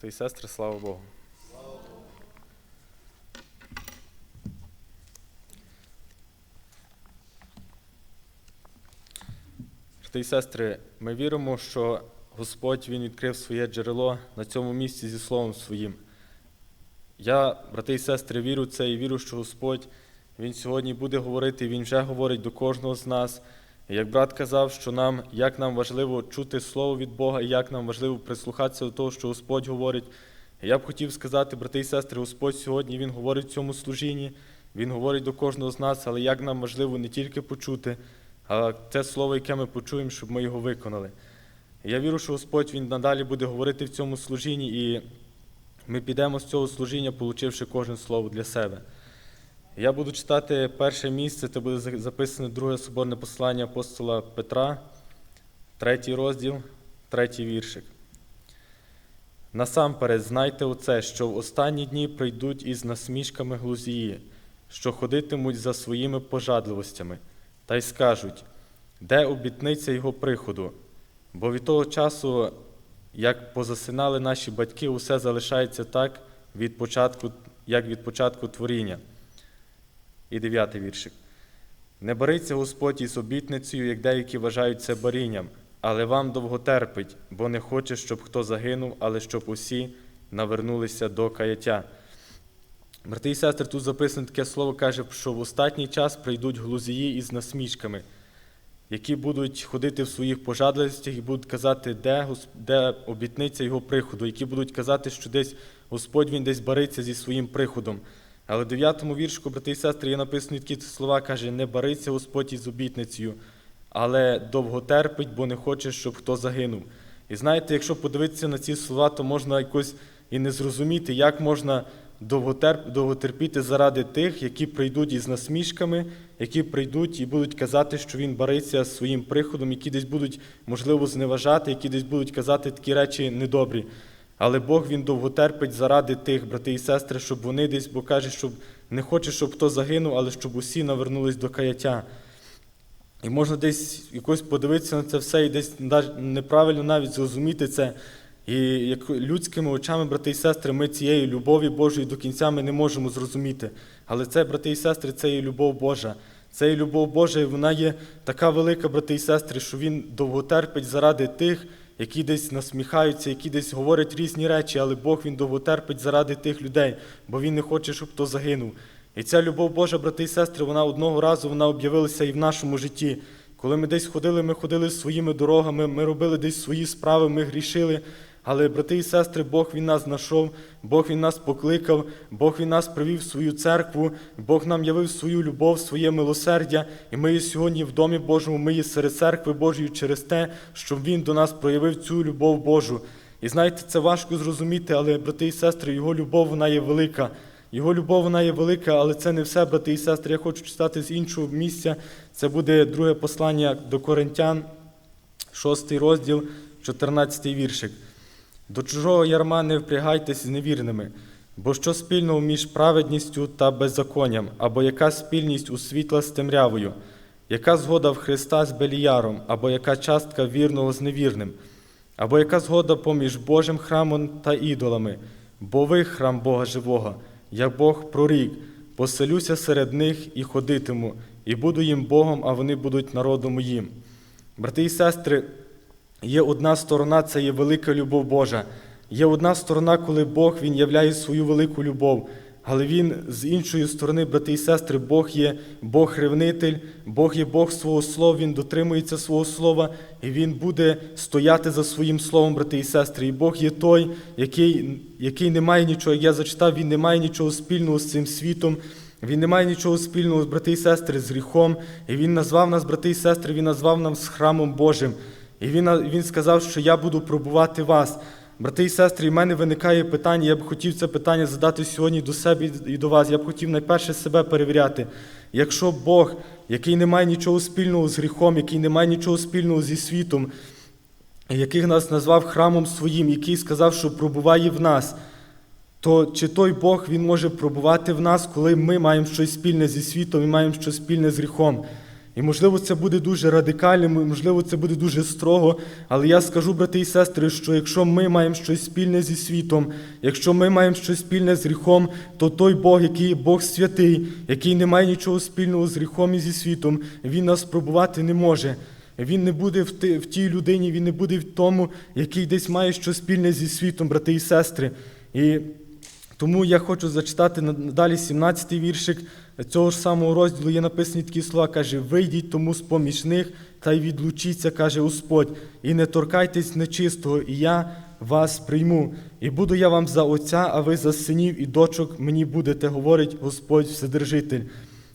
Брати і сестри, слава Богу. Брати і сестри, ми віримо, що Господь Він відкрив своє джерело на цьому місці зі Словом Своїм. Я, брати і сестри, вірю в це і вірю, що Господь Він сьогодні буде говорити, Він вже говорить до кожного з нас. Як брат казав, що нам, як нам важливо чути Слово від Бога, і як нам важливо прислухатися до того, що Господь говорить. Я б хотів сказати, брати і сестри, Господь сьогодні Він говорить в цьому служінні, Він говорить до кожного з нас, але як нам важливо не тільки почути, а те слово, яке ми почуємо, щоб ми його виконали. Я вірю, що Господь Він надалі буде говорити в цьому служінні, і ми підемо з цього служіння, получивши кожне слово для себе. Я буду читати перше місце, це буде записане друге соборне послання апостола Петра, третій розділ, третій віршик. Насамперед, знайте оце, що в останні дні прийдуть із насмішками глузії, що ходитимуть за своїми пожадливостями, та й скажуть, де обітниця його приходу, бо від того часу, як позасинали наші батьки, усе залишається так, від початку, як від початку творіння. І дев'ятий віршик. Не бориться Господь із обітницею, як деякі вважають це борінням, але вам довго терпить, бо не хоче, щоб хто загинув, але щоб усі навернулися до каяття. Брати і сестри, тут записано таке слово каже, що в останній час прийдуть глузії із насмішками, які будуть ходити в своїх пожадливостях і будуть казати, де, де обітниця його приходу, які будуть казати, що десь Господь він десь бариться зі своїм приходом. Але в 9 віршку, брати і сестри, є написані такі слова, каже, не бариться Господь із обітницею, але довго терпить, бо не хоче, щоб хто загинув. І знаєте, якщо подивитися на ці слова, то можна якось і не зрозуміти, як можна довго терпіти заради тих, які прийдуть із насмішками, які прийдуть і будуть казати, що він бариться своїм приходом, які десь будуть, можливо, зневажати, які десь будуть казати такі речі недобрі. Але Бог Він довго терпить заради тих, брати і сестри, щоб вони десь, бо каже, щоб не хоче, щоб хто загинув, але щоб усі навернулись до каяття. І можна десь якось подивитися на це все і десь неправильно навіть зрозуміти це. І як людськими очами, брати і сестри, ми цієї любові Божої до кінця ми не можемо зрозуміти. Але це, брати і сестри, це є любов Божа. Це є любов Божа, і вона є така велика, брати і сестри, що Він довго терпить заради тих, які десь насміхаються, які десь говорять різні речі, але Бог Він довго терпить заради тих людей, бо Він не хоче, щоб хто загинув. І ця любов Божа, брати і сестри, вона одного разу вона об'явилася і в нашому житті. Коли ми десь ходили, ми ходили своїми дорогами, ми робили десь свої справи, ми грішили. Але, брати і сестри, Бог Він нас знайшов, Бог Він нас покликав, Бог Він нас привів в свою церкву, Бог нам явив свою любов, своє милосердя, і ми є сьогодні в Домі Божому, ми є серед церкви Божої через те, що Він до нас проявив цю любов Божу. І знаєте, це важко зрозуміти, але, брати і сестри, Його любов вона є велика. Його любов вона є велика, але це не все, брати і сестри. Я хочу читати з іншого місця. Це буде друге послання до Коринтян, шостий розділ, 14 віршик. До чужого ярма не впрягайтесь з невірними, бо що спільного між праведністю та беззаконням, або яка спільність у світла з темрявою, яка згода в Христа з Беліяром, або яка частка вірного з невірним, або яка згода поміж Божим храмом та ідолами, бо ви храм Бога живого, як Бог прорік, поселюся серед них і ходитиму, і буду їм Богом, а вони будуть народом моїм. Брати і сестри, Є одна сторона це є велика любов Божа. Є одна сторона, коли Бог Він являє свою велику любов. Але Він з іншої сторони, брати і сестри, Бог є Бог-ревнитель, Бог є Бог свого слова, Він дотримується свого слова, і Він буде стояти за своїм словом, брати і сестри. І Бог є той, який який не має нічого, як я зачитав, Він не має нічого спільного з цим світом. Він не має нічого спільного, брати і сестри, з гріхом. І Він назвав нас, брати і сестри, Він назвав нас храмом Божим. І він він сказав, що я буду пробувати вас. Брати і сестри, в мене виникає питання, я б хотів це питання задати сьогодні до себе і до вас. Я б хотів найперше себе перевіряти. Якщо Бог, який не має нічого спільного з гріхом, який не має нічого спільного зі світом, який нас назвав храмом своїм, який сказав, що пробуває в нас, то чи той Бог Він може пробувати в нас, коли ми маємо щось спільне зі світом і маємо щось спільне з гріхом? І можливо, це буде дуже радикально, можливо, це буде дуже строго. Але я скажу, брати і сестри, що якщо ми маємо щось спільне зі світом, якщо ми маємо щось спільне з гріхом, то той Бог, який Бог святий, який не має нічого спільного з гріхом і зі світом, він нас пробувати не може. Він не буде в тій людині, він не буде в тому, який десь має щось спільне зі світом, брати і сестри. І тому я хочу зачитати на- далі 17-й віршик цього ж самого розділу. Є написані такі слова, каже: вийдіть тому з поміж них та й відлучіться, каже Господь, і не торкайтесь нечистого, і я вас прийму. І буду я вам за отця, а ви за синів і дочок мені будете, говорить Господь Вседержитель.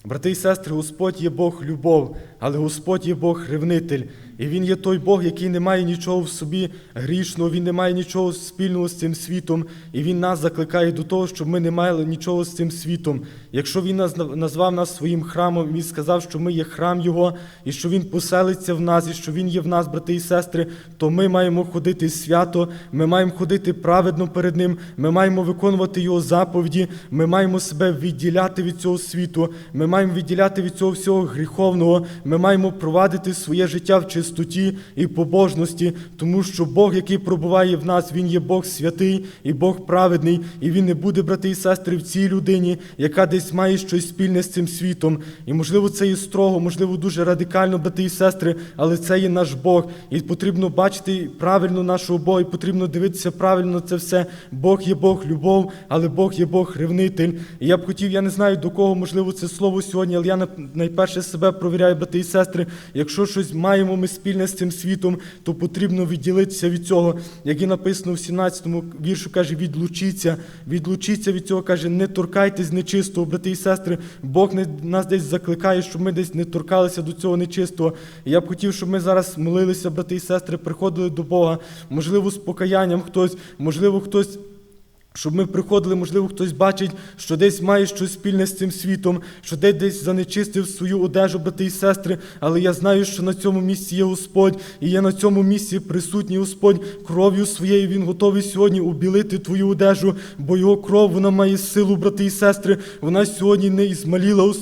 Брати і сестри, Господь є Бог любов, але Господь є Бог ревнитель. І Він є той Бог, який не має нічого в собі грішного, Він не має нічого спільного з цим світом, і Він нас закликає до того, щоб ми не мали нічого з цим світом. Якщо Він назвав нас своїм храмом, Він сказав, що ми є храм Його, і що Він поселиться в нас, і що Він є в нас, брати і сестри, то ми маємо ходити свято, ми маємо ходити праведно перед Ним, ми маємо виконувати Його заповіді, ми маємо себе відділяти від цього світу, ми маємо відділяти від цього всього гріховного, ми маємо провадити своє життя в чистоті і побожності, тому що Бог, який пробуває в нас, Він є Бог святий і Бог праведний, і Він не буде, брати і сестри, в цій людині, яка десь має щось спільне з цим світом. І можливо, це є строго, можливо, дуже радикально, брати і сестри, але це є наш Бог. І потрібно бачити правильно нашого Бога, і потрібно дивитися правильно це все. Бог є Бог любов, але Бог є Бог ревнитель. І я б хотів, я не знаю до кого можливо це слово сьогодні, але я найперше себе провіряю, брати і сестри. Якщо щось маємо ми спільне з цим світом, то потрібно відділитися від цього. Як і написано в 17-му віршу, каже, відлучіться, відлучіться від цього, каже, не торкайтесь нечистого, брати і сестри. Бог нас десь закликає, щоб ми десь не торкалися до цього нечистого. Я б хотів, щоб ми зараз молилися, брати і сестри, приходили до Бога, можливо, з покаянням хтось, можливо, хтось. Щоб ми приходили, можливо, хтось бачить, що десь має щось спільне з цим світом, що десь десь занечистив свою одежу, брати і сестри. Але я знаю, що на цьому місці є Господь, і є на цьому місці присутній Господь кров'ю своєю. Він готовий сьогодні убілити твою одежу, бо його кров вона має силу, брати і сестри. Вона сьогодні не ізмаліла,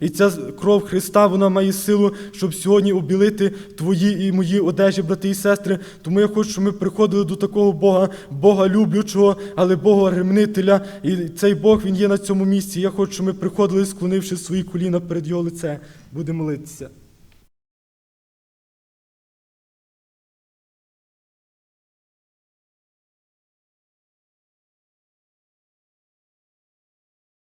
і ця кров Христа вона має силу, щоб сьогодні обілити твої і мої одежі, брати і сестри. Тому я хочу, щоб ми приходили до такого Бога, Бога люблючого, але Бога ремнителя. І цей Бог він є на цьому місці. Я хочу, щоб ми приходили, склонивши свої коліна перед його лице. Будемо молитися.